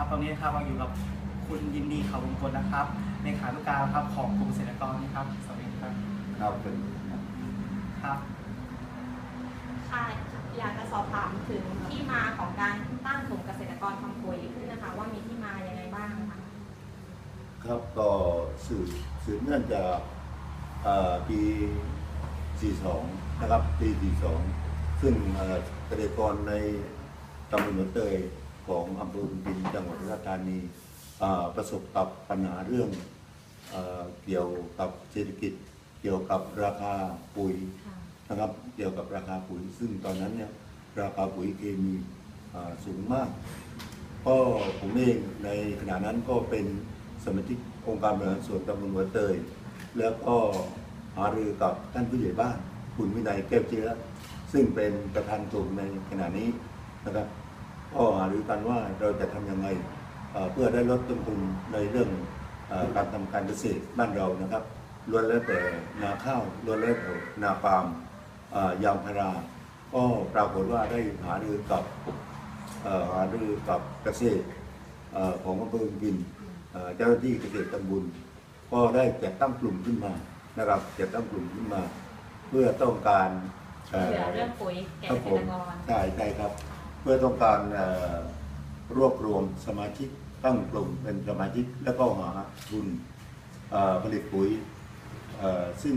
ครับตอนนี้นะครับเราอยู่กับคุณยินดีเขาวงกลนะครับในขานุการครับของกลุ่มเกษตรกรนะครับสวัสดีครับครับเป็นครับค่ะอยากจะสอบถามถึงที่มาของการตั้งกลุ่มเกษตรกรทำปุ๋ยขึ้นนะคะ ว่ามีที่มายังไงบ้างคะครับก็สืบสืบเนื่องจากเอ่อปี 42 นะครับ ปี 42 ซึ่งเอ่อเกษตรกรในตำบลหัวเตย ของอำเภอบุญบินจังหวัดอุดรธานีประสบกับปัญหาเรื่องเอเกี่ยวกับเศรษฐกิจ เกี่ยวกับราคาปุ๋ยนะครับเกี่ยวกับราคาปุ๋ย ซึ่งตอนนั้นเนี่ยราคาปุ๋ยเคมีสูงมาก ก็ผมเองในขณะนั้นก็เป็นสมาชิกองค์การบริหารส่วนตำบลหัวเตย แล้วก็หารือกับท่านผู้ใหญ่บ้าน คุณวินัยแก้วเชื้อซึ่งเป็นประธานกลุ่มในขณะนี้นะครับ ก็หารือกันว่าเราจะทำยังไงเอ่อเพื่อได้ลดต้นทุนในเรื่องเออการทำการเกษตรบ้านเรานะครับล้วนแล้วแต่นาข้าวล้วนแล้วแต่นาปาล์มเอ่อยางพารา ก็ปรากฏว่าได้หารือกับเอ่อหารือกับเกษตรเอ่อของอำเภอบินเอ่อเจ้าหน้าที่เกษตรตำบลก็ได้จัดตั้งกลุ่มขึ้นมานะครับจัดตั้งกลุ่มขึ้นมา เพื่อต้องการเหลือเรื่องปุ๋ยแก่ครัเกบษผมตรกรใช่ใช่ครับ เพื่อต้องการเอ่อรวบรวมสมาชิกตั้งกลุ่มเป็นสมาชิกแล้วก็หาทุนเอ่อผลิตปุ๋ยเอ่อซึ่ง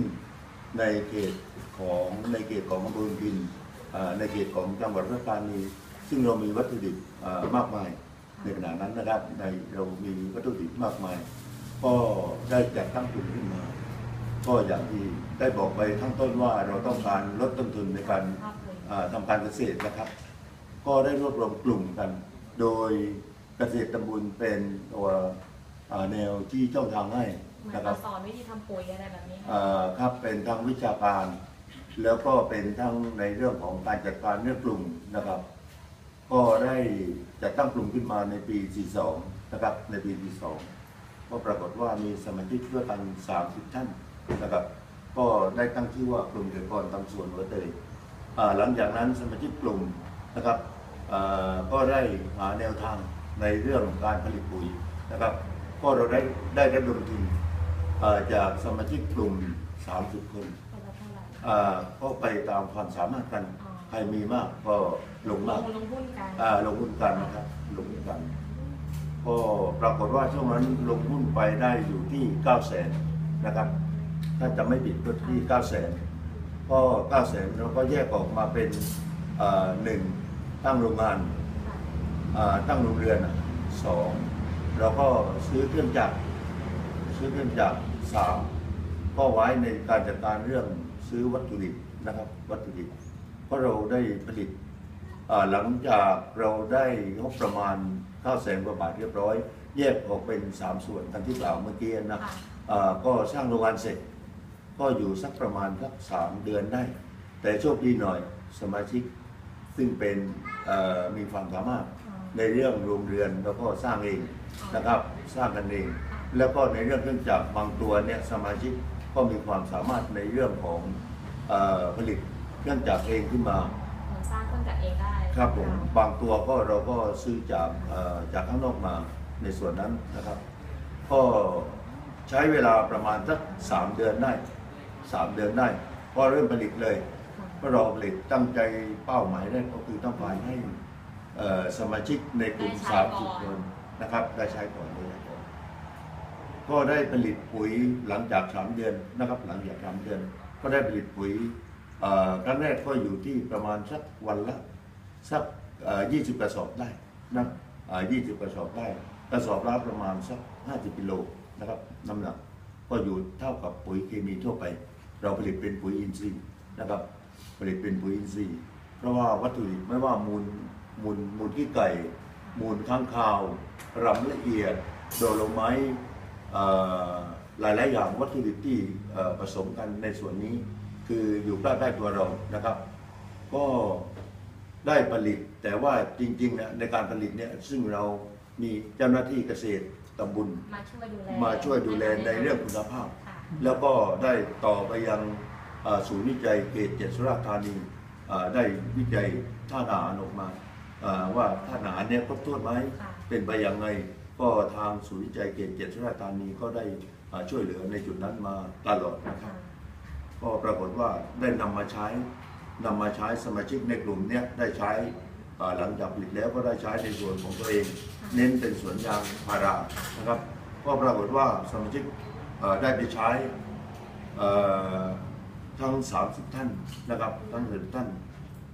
ในเขตของในเขตของอำเภอพินเอ่อในเขตของจังหวัดอุดรธานีซึ่งเรามีวัตถุดิบเอ่อมากมายในขณะนั้นนะครับในเรามีวัตถุดิบมากมาย ก็ได้จัดตั้งกลุ่มขึ้นมา ก็อย่างที่ได้บอกไปข้างต้นว่าเราต้องการลดต้นทุนในการภาพเลยอ่าทำการเกษตรนะครับ ก็ได้รวบรวมกลุ่มกัน โดยเกษตรตำบลเป็นตัวอ่าแนวที่ช่องทางให้เหมือนนะคมารับสอนวิธีทำปุ๋ยอะไรแบบนี้อ่าครับเป็นทั้งวิชาการ แล้วก็เป็นทั้งในเรื่องของการจัดการเรื่องกลุ่มนะครับ ก็ได้จัดตั้งกลุ่มขึ้นมาในปี 42 นะครับในปี 42 ก็ปรากฏว่ามีสมาชิกด้วยกัน 30 ท่านนะครับ ก็ได้ตั้งชื่อว่ากลุ่มเกษตรกรตำสวนหัวเตยอ่าหลังจากนั้นสมาชิกกลุ่มนะครับอ่า ก็ได้หาแนวทางในเรื่องการผลิตปุ๋ยนะครับก็เราได้ได้ระดมทุนอ่าจากสมาชิกกลุ่ม 30 คนคนละเท่าไหร่อ่าก็ไปตามความสามารถกันอ๋อใครมีมากก็ลงลมากงลงหุ้นกันอ่าลงหุ้นกันนะครับลงหุ้นกัน ก็ปรากฏว่าช่วงนั้นลงหุ้นไปได้อยู่ที่9 0 0 0 0นนะครับ ถ้าจะไม่ผิดก็ที่ 9 0 0 0 0นก็9 0 0 0 0เราก็แยกออกมาเป็นอ่าหนึ่ง ตั้งโรงงานค่ะอ่าตั้งโรงเรือนอะสองเราก็ซื้อเครื่องจักรซื้อเครื่องจักรสามก็ไว้ในการจัดการเรื่องซื้อวัตถุดิบนะครับ วัตถุดิบเพราะเราได้ผลิตอ่าหลังจากเราได้งบประมาณ9 0 0แสนกว่าบาทเรียบร้อย แยกออกเป็น 3 ส่วนทันที่กล่าวเมื่อกี้นะค่ะอ่าก็สร้างโรงงานเสร็จ ก็อยู่สักประมาณสักสามเดือนได้ แต่โชคดีหน่อยสมาชิก ซึ่งเป็นเอ่อมีความสามารถอ๋อในเรื่องโรงเรือนแล้วก็สร้างเองนะครับสร้างกันเองค่ะแล้วก็ในเรื่องเครื่องจักรบางตัวเนี่ยสมาชิกก็มีความสามารถในเรื่องของเออผลิตเครื่องจักรเองขึ้นมาเหมือนสร้างเครื่องจักรเองได้ครับผมค่ะบางตัวก็เราก็ซื้อจากเอ่อจากข้างนอกมาในส่วนนั้นนะครับ ก็ใช้เวลาประมาณสักสามเดือนได้สามเดือนได้ ก็เริ่มผลิตเลย ค่ะก็เราผลิตตั้งใจเป้าหมายแรกก็คือต้องการให้สมาชิกในกลุ่มได้ใช้ก่อน30คนนะครับได้ใช้ก่อนได้ใช้ก่อนก็ได้ผลิตปุ๋ยหลังจากสามเดือนนะครับ หลังจากสามเดือน ก็ได้ผลิตปุ๋ยครั้งแรกก็อยู่ที่ประมาณสักวันละสักยี่สิบกระสอบได้นะยี่สิบกระสอบได้กระสอบละประมาณสักห้าสิบกิโลนะครับน้ำหนักก็อยู่เท่ากับปุ๋ยเคมีทั่วไป เราผลิตเป็นปุ๋ยอินทรีย์นะครับ ผลิตเป็นปุ๋ยอินทรีย์ เพราะว่าวัตถุดิบไม่ว่ามูลมูลมูลขี้ไก่ มูลข้างคาวรำละเอียดโดโลไม้เอ่อหลายๆอย่างวัตถุดิบที่เอ่อผสมกันในส่วนนี้ คืออยู่ใกล้ๆตัวเรานะครับ ก็ได้ผลิตแต่ว่าจริงๆนะในการผลิตเนี่ยซึ่งเรามีเจ้าหน้าที่เกษตรตำบลมาช่วยดูแลมาช่วยดูแลในเรื่องคุณภาพค่ะแล้วก็ได้ต่อไปยังเอ่อ ศูนย์วิจัยเขตเจ็ดสุราษฎร์ธานีเอ่อได้วิจัยท่าตุอาหารออกมาเอ่อว่าท่าตุอาหารเนี่ยครบถ้วนไหมค่ะเป็นไปอย่างไงก็ทางศูนย์วิจัยเกษตรเจ็ดสุราษฎร์ธานีก็ได้อ่าช่วยเหลือในจุดนั้นมาตลอดนะครับก็ปรากฏว่าได้นำมาใช้นำมาใช้สมาชิกในกลุ่มเนี้ยได้ใช้อ่าหลังจากผลิตแล้วก็ได้ใช้ในส่วนของตัวเอง เน้นเป็นสวนยางพารานะครับก็ปรากฏว่าสมาชิกเอ่อได้ไปใช้เอ่อ ทั้ง 30 ท่านนะครับทั้ง30ท่าน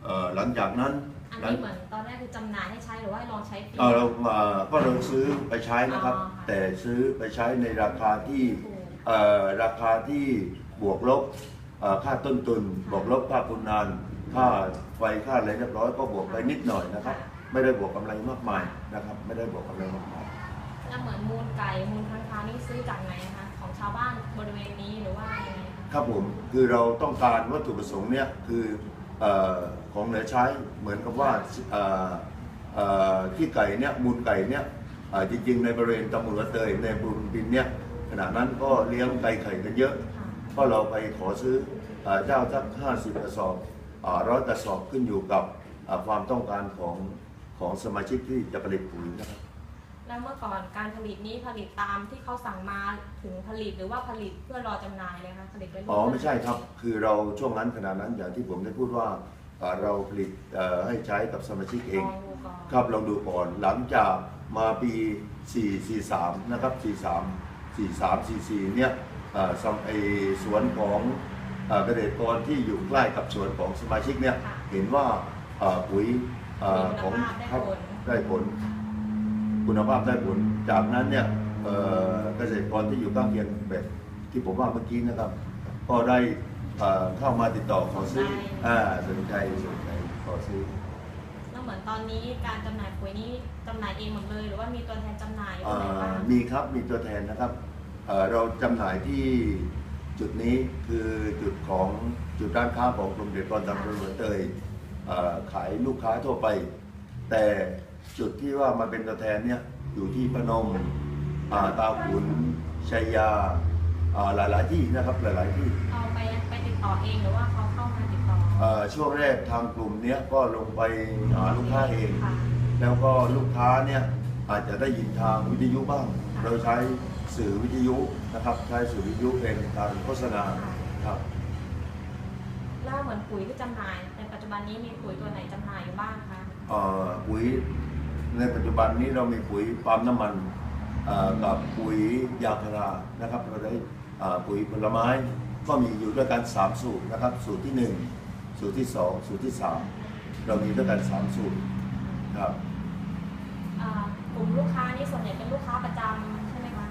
เอ่อหลังจากนั้นอันหลังนี้เหมือนตอนแรกคือจำหน่ายให้ใช้หรือว่าให้ลองใช้ฟรี เอ่อเรามาก็เราซื้อไปใช้นะครับ อ๋อค่ะ แต่ซื้อไปใช้ในราคาที่ ถูก เอ่อราคาที่บวกลบเอ่อค่าต้นทุนบวกลบค่าคุณนานค่าไฟค่าอะไรเรียบร้อยก็บวกไปนิดหน่อยนะครับไม่ได้บวกกำไรมากมายนะครับ ไม่ได้บวกกำไรมากมายแล้วเหมือนมูลไก่มูลค้างคาวนี่ซื้อจากไหนนะคะของชาวบ้านบริเวณนี้หรือว่ายังไง คะครับผมคือเราต้องการวัตถุประสงค์เนี่ยคือเอ่อของเหลือใช้เหมือนกับว่าเอ่อเอ่อขี้ไก่เนี่ยมูลไก่เนี่ยเอ่อจริงๆในบริเวณตำบลวัดเตยในบุรีบินเนี่ยขณะนั้นก็เลี้ยงไก่ไข่กันเยอะค่ะก็เราไปขอซื้อเอ่อเจ้าสัก50กระสอบร้อยกระสอบขึ้นอยู่กับเอ่อความต้องการของของสมาชิกที่จะผลิตปุ๋ยนะครับ แล้วเมื่อก่อนการผลิตนี้ผลิตตามที่เขาสั่งมาถึงผลิตหรือว่าผลิตเพื่อรอจำหน่ายเลยคะผลิตเป็นอ๋อไม่ใช่ครับ คือเราช่วงนั้นขณะนั้นอย่างที่ผมได้พูดว่าเอ่อเราผลิตเอ่อให้ใช้กับสมาชิกเองลองดูก่อนครับลองดูก่อนหลังจากมาปี 443 นะครับ 43 43 44 เนี่ยเอ่อสำไอสวนของเอ่อเกษตรกรที่อยู่ใกล้กับสวนของสมาชิกเนี่ยค่ะเห็นว่าเอ่อปุ๋ยเอ่อมีขคุองณภาพได้ครับผล ได้ผล คุณภาพได้ผล จากนั้นเนี่ยเอ่อเกษตรกรที่อยู่ข้างเคียงแบบที่ผมว่าเมื่อกี้นะครับ ก็ได้เอ่อเข้ามาติดต่อขอซื้ออ่าสนใจสนใจขอซื้อแล้วเหมือนตอนนี้การจำหน่ายปุ๋ยนี้จำหน่ายเองหมดเลย หรือว่ามีตัวแทนจำหน่ายอยู่เอ่ไหนอบ้างมีครับมีตัวแทนนะครับเอ่อเราจำหน่ายที่จุดนี้คือจุดของจุดร้านค้าของกรมเด็จกรตำรวจเตยเอ่อขายลูกค้าทั่วไป แต่ จุดที่ว่ามาเป็นตัวแทนเนี่ยอยู่ที่พนมอ่าตาขุนชัยยาอ่าหลายๆที่นะครับหลายๆที่เอาไปไปติดต่อเองหรือว่าเขาเข้ามาติดต่อเอ่อช่วงแรกทางกลุ่มเนี้ยก็ลงไปหาลูกค้าเองค่ะแล้วก็ลูกค้าเนี่ยอาจจะได้ยินทางวิทยุบ้าง เราใช้สื่อวิทยุนะครับใช้สื่อวิทยุเป็นการโฆษณาครับแล้วเหมือนปุ๋ยที่จำหน่ายในปัจจุบันนี้มีปุ๋ยตัวไหนจำหน่ายอยู่บ้างคะเอ่อปุ๋ย ในปัจจุบันนี้เรามีปุ๋ยปาล์มน้ำมันเอ่อกับปุ๋ยยางพารานะครับเราได้เอ่อปุ๋ยผลไม้ก็มีอยู่ด้วยกันสามสูตรนะครับ สูตรที่หนึ่งสูตรที่สองสูตรที่สามเรามีด้วยกันสามสูตรครับอ่ากลุ่มลูกค้านี่ส่วนใหญ่เป็นลูกค้าประจำใช่ไหมคะ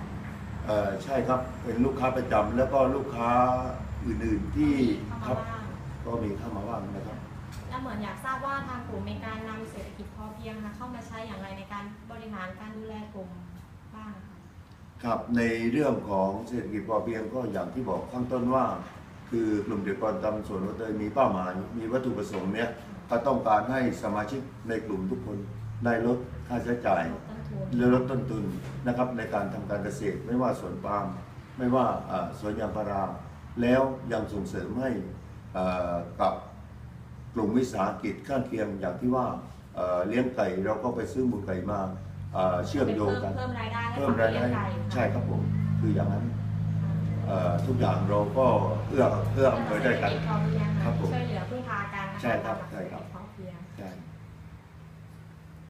เอ่อใช่ครับเป็นลูกค้าประจำแล้วก็ลูกค้าอื่นๆที่คเข้ารับมาบ้างก็มีเข้ามาบ้างนะครับ แล้วเหมือนอยากทราบว่าทางกลุ่มมีการนำเศรษฐกิจพอเพียงนะเข้ามาใช้อย่างไรในการบริหารการดูแลกลุ่มบ้างคะครับในเรื่องของเศรษฐกิจพอเพียงก็อย่างที่บอกข้างต้นว่า คือกลุ่มเด็กกรตำส่วนวัดเตยมีเป้าหมาย มีวัตถุประสงค์เนี้ยก็ต้องการให้สมาชิกในกลุ่มทุกคนได้ลดค่าใช้จ่าย ลดต้นทุนลดต้นทุนนะครับในการทำการเกษตรไม่ว่าสวนปาล์มไม่ว่าอ่อสวนยางพารา แล้วยังส่งเสริมให้เอ่อกับ ลุ่มวิสาหกิจข้างเคียงอย่างที่ว่าเอ่อเลี้ยงไก่เราก็ไปซื้อมูลไก่มาเอ่อเชื่อมโยงกัน เพิ่มรายได้ให้เพิ่กัมบรายเลี้ยได้งไก่ใช่ครับผมคืออย่างนั้นเอ่อทุกอย่างเราก็เอื้อเอื้ออำนวยได้กันเศรษฐจพอเพียงครับผมช่วยเหลือพึ่งพากันนะคะใช่ครับ ตามหลักใช่ครับเศษฐกิจพอเพียงใช่